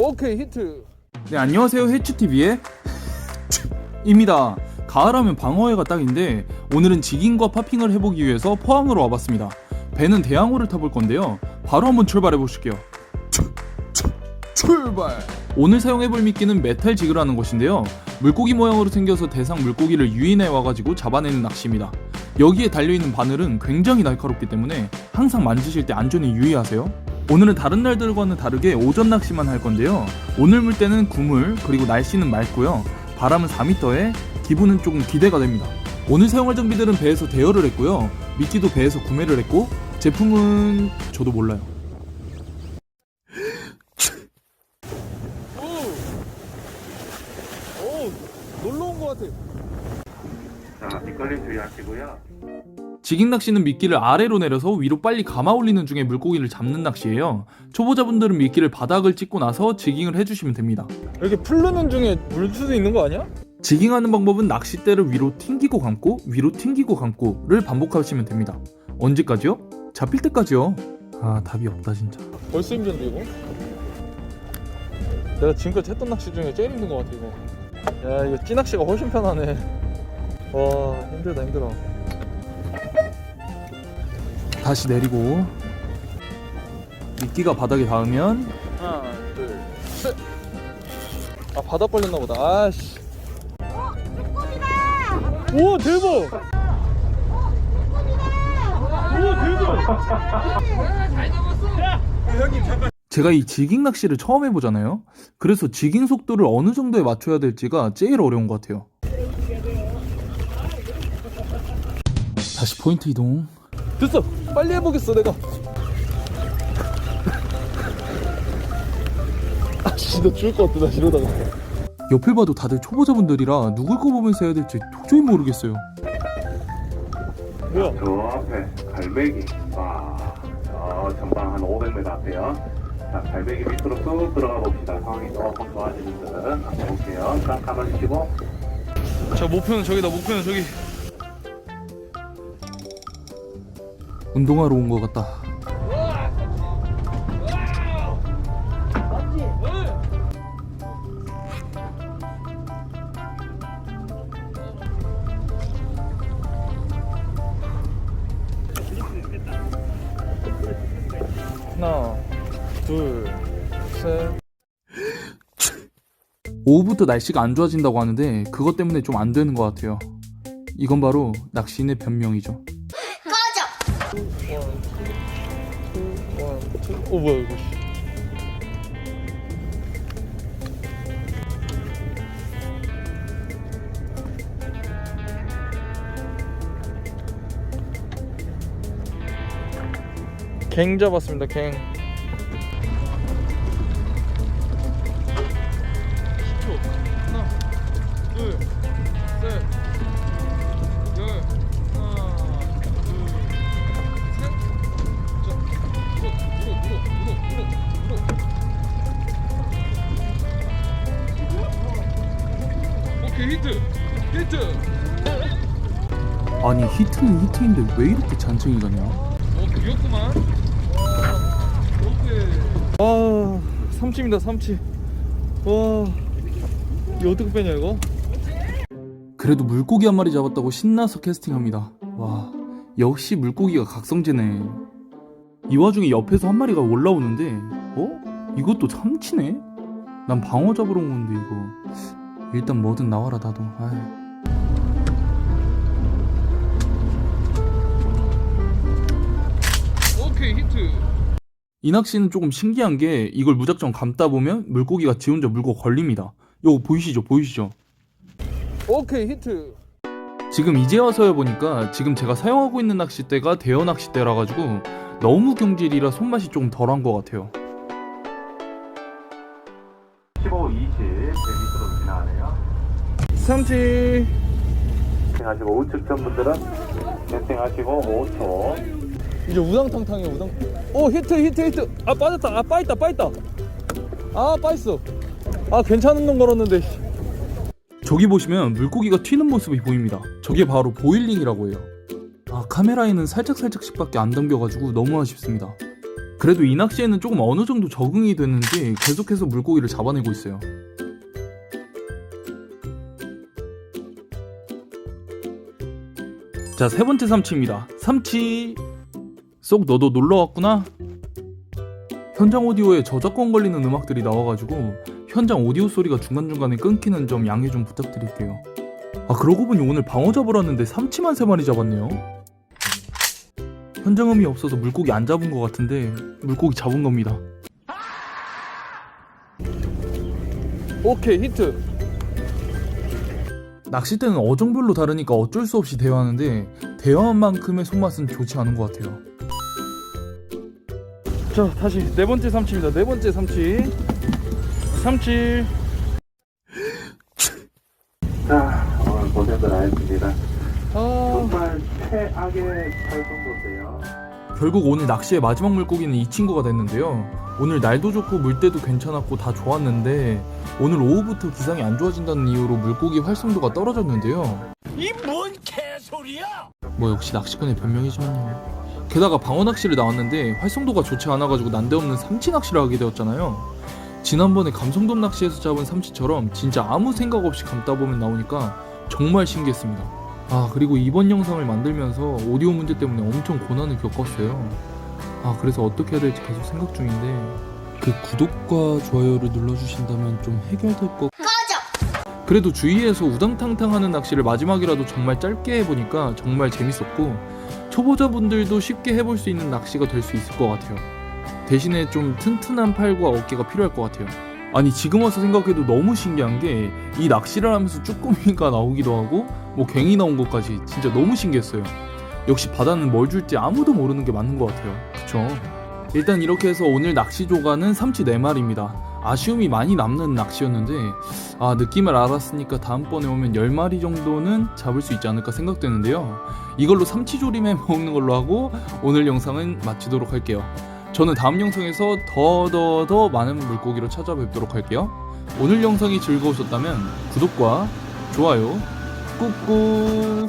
오케이 히트. 네 안녕하세요 해추TV의 입니다. 가을하면 방어회가 딱인데 오늘은 지깅과 파핑을 해보기 위해서 포항으로 와봤습니다. 배는 대항호를 타볼 건데요. 바로 한번 출발해 보실게요. 출발. 오늘 사용해볼 미끼는 메탈 지그라는 것인데요. 물고기 모양으로 생겨서 대상 물고기를 유인해 와가지고 잡아내는 낚시입니다. 여기에 달려있는 바늘은 굉장히 날카롭기 때문에 항상 만지실 때 안전에 유의하세요 오늘은 다른 날들과는 다르게 오전 낚시만 할 건데요 오늘 물때는 구물 그리고 날씨는 맑고요 바람은 4m에 기분은 조금 기대가 됩니다 오늘 사용할 장비들은 배에서 대여를 했고요 미끼도 배에서 구매를 했고 제품은 저도 몰라요 오. 오. 놀러 온 것 같아. 자, 뒷걸림 주의하시고요. 지깅 낚시는 미끼를 아래로 내려서 위로 빨리 감아 올리는 중에 물고기를 잡는 낚시예요. 초보자분들은 미끼를 바닥을 찍고 나서 지깅을 해주시면 됩니다. 이렇게 풀르는 중에 물 수도 있는 거 아니야? 지깅하는 방법은 낚싯대를 위로 튕기고 감고 위로 튕기고 감고를 반복하시면 됩니다. 언제까지요? 잡힐 때까지요. 아 답이 없다 진짜. 벌써 힘든데 이거? 내가 지금까지 했던 낚시 중에 제일 힘든 것 같아 이거. 야 이거 찌낚시가 훨씬 편하네. 와 힘들다 힘들어. 다시 내리고 미끼가 바닥에 닿으면 하나 둘 셋. 아 바닥 걸렸나 보다. 아씨. 오 대박. 오 대박. 제가 이 지깅 낚시를 처음 해보잖아요. 그래서 지깅 속도를 어느 정도에 맞춰야 될지가 제일 어려운 것 같아요. 다시 포인트 이동. 됐어. 빨리 해보겠어 내가. 아씨 너 죽을 것 같다 나 이러다가. 옆을 봐도 다들 초보자분들이라 누굴 거 보면서 해야 될지 도저히 모르겠어요. 뭐야? 저 앞에 갈매기. 와, 저 전방 한 500m 앞에요. 자, 갈매기 밑으로 쑥 들어가 봅시다. 상황이 조금 좋아지는 한번 볼게요. 딱 감아주시고. 자 목표는 저기다 목표는 저기. 운동하러 온 것 같다. 하나 둘 셋. 오후부터 날씨가 안 좋아진다고 하는데 그것 때문에 좀 안 되는 것 같아요. 이건 바로 낚시인의 변명이죠. 어 뭐야 이거? 씨. 갱 잡았습니다 갱 히트, 히트. 아니 히트는 히트인데 왜 이렇게 잔챙이 가냐? 오 귀엽구만. 오케이. 아 삼치입니다 삼치. 와 이거 어떻게 빼냐 이거? 그래도 물고기 한 마리 잡았다고 신나서 캐스팅합니다. 와, 역시 물고기가 각성제네. 이 와중에 옆에서 한 마리가 올라오는데, 어? 이것도 참치네? 난 방어 잡으러 온 건데, 이거. 일단 뭐든 나와라, 나도. 아이. 오케이 히트. 이 낚시는 조금 신기한 게 이걸 무작정 감다 보면 물고기가 지 혼자 물고 걸립니다. 요거 보이시죠? 보이시죠? 오케이 히트. 지금 이제 와서 해보니까 지금 제가 사용하고 있는 낚싯대가 대여 낚싯대라 가지고 너무 경질이라 손맛이 조금 덜한 것 같아요. 삼치. 하시고 우측 전분들은 멘팅하시고 5초. 이제 우당탕탕이야 우당. 오 히트 히트 히트. 아 빠졌다. 아 빠있다 빠있다. 아 빠있어. 아 괜찮은 놈 걸었는데. 씨. 저기 보시면 물고기가 튀는 모습이 보입니다. 저게 바로 보일링이라고 해요. 아 카메라에는 살짝살짝씩밖에 안 담겨가지고 너무 아쉽습니다. 그래도 이 낚시에는 조금 어느 정도 적응이 됐는지 계속해서 물고기를 잡아내고 있어요. 자, 세 번째 삼치입니다. 삼치. 쏙 너도 놀러 왔구나. 현장 오디오에 저작권 걸리는 음악들이 나와가지고 현장 오디오 소리가 중간중간에 끊기는 점 양해 좀 부탁드릴게요. 아 그러고 보니 오늘 방어 잡으러 왔는데 삼치만 세 마리 잡았네요. 현장음이 없어서 물고기 안 잡은 것 같은데 물고기 잡은 겁니다. 오케이 히트 낚싯대는 어종별로 다르니까 어쩔 수 없이 대화하는데 대화한 만큼의 손맛은 좋지 않은 것 같아요. 자 다시 네 번째 삼치입니다 네 번째 삼치 삼치 자, 오늘 고생들 하셨습니다. 아 정말 최악의 팔성도세요. 결국 오늘 낚시의 마지막 물고기는 이 친구가 됐는데요. 오늘 날도 좋고 물때도 괜찮았고 다 좋았는데 오늘 오후부터 기상이 안 좋아진다는 이유로 물고기 활성도가 떨어졌는데요. 이 뭔 개소리야? 뭐 역시 낚시꾼의 변명이지만요. 게다가 방어 낚시를 나왔는데 활성도가 좋지 않아가지고 난데없는 삼치 낚시를 하게 되었잖아요. 지난번에 감성돔 낚시에서 잡은 삼치처럼 진짜 아무 생각 없이 감다 보면 나오니까 정말 신기했습니다. 아 그리고 이번 영상을 만들면서 오디오 문제 때문에 엄청 고난을 겪었어요. 아 그래서 어떻게 해야 될지 계속 생각 중인데 그 구독과 좋아요를 눌러주신다면 좀 해결될 것. 그래도 주위에서 우당탕탕 하는 낚시를 마지막이라도 정말 짧게 해보니까 정말 재밌었고 초보자분들도 쉽게 해볼 수 있는 낚시가 될 수 있을 것 같아요. 대신에 좀 튼튼한 팔과 어깨가 필요할 것 같아요. 아니 지금 와서 생각해도 너무 신기한 게 이 낚시를 하면서 쭈꾸미가 나오기도 하고 뭐 괭이 나온 것까지 진짜 너무 신기했어요. 역시 바다는 뭘 줄지 아무도 모르는 게 맞는 것 같아요. 그쵸? 일단 이렇게 해서 오늘 낚시 조가는 삼치 4마리입니다. 아쉬움이 많이 남는 낚시였는데 아 느낌을 알았으니까 다음번에 오면 10마리 정도는 잡을 수 있지 않을까 생각되는데요. 이걸로 삼치조림해 먹는 걸로 하고 오늘 영상은 마치도록 할게요. 저는 다음 영상에서 더더더 많은 물고기로 찾아뵙도록 할게요. 오늘 영상이 즐거우셨다면 구독과 좋아요 꾹꾹